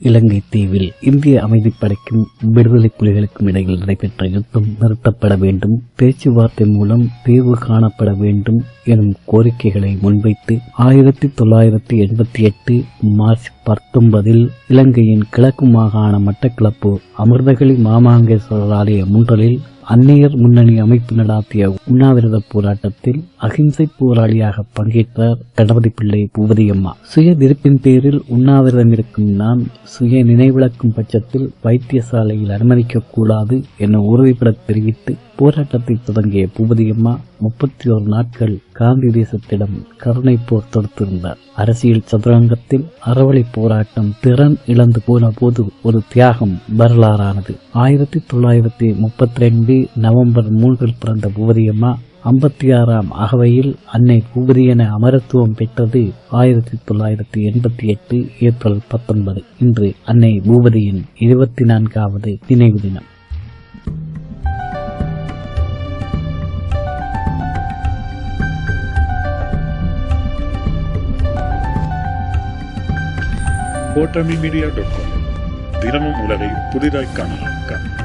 இலங்கை தீவில் இந்திய அமைதிப்படைக்கும் விடுதலை புலிகளுக்கும் இடையில் நடைபெற்ற யுத்தம் நிறுத்தப்பட வேண்டும். பேச்சுவார்த்தை மூலம் தீர்வு காணப்பட வேண்டும் எனும் கோரிக்கைகளை முன்வைத்து ஆயிரத்தி தொள்ளாயிரத்தி எண்பத்தி எட்டு மார்ச் பத்தொன்பதில் இலங்கையின் கிழக்கு மாகாண மட்டக்களப்பு அமிர்தகளி மாமாங்கேஸ்வரர் ஆலய முன்றலில் அந்நியர் முன்னணி அமைப்பு நடாத்திய உண்ணாவிரத போராட்டத்தில் அகிம்சை போராளியாக பங்கேற்றார் கணபதி பிள்ளை பூபதியம்மா. சுய விருப்பின் பேரில் உண்ணாவிரதம் இருக்கும் நாம் சுய நினைவிழக்கும் பட்சத்தில் வைத்தியசாலையில் அனுமதிக்க கூடாது என உறுதிபட தெரிவித்து போராட்டத்தை தொடங்கிய பூபதியம்மா முப்பத்தி ஒரு நாட்கள் காந்தி தேசத்திடம் கருணை போர் தொடுத்திருந்தார் அரசியல் சதுரங்கத்தில் அறவழி போராட்டம் திறன் இழந்து போன போது ஒரு தியாகம் வரலாறானது. ஆயிரத்தி தொள்ளாயிரத்தி முப்பத்தி ரெண்டு நவம்பர் மூன்றில் பிறந்த பூபதியம்மா ஐம்பத்தி ஆறாம் அகவையில் அன்னை பூபதி என அமரத்துவம் பெற்றது ஆயிரத்தி தொள்ளாயிரத்தி எண்பத்தி எட்டு ஏப்ரல் பத்தொன்பது. இன்று அன்னை பூபதியின் இருபத்தி நான்காவது நினைவு தினம். கோட்டமி மீடியா டாட் காம். தினமும் உலகை புதிதாய் காணலாம்.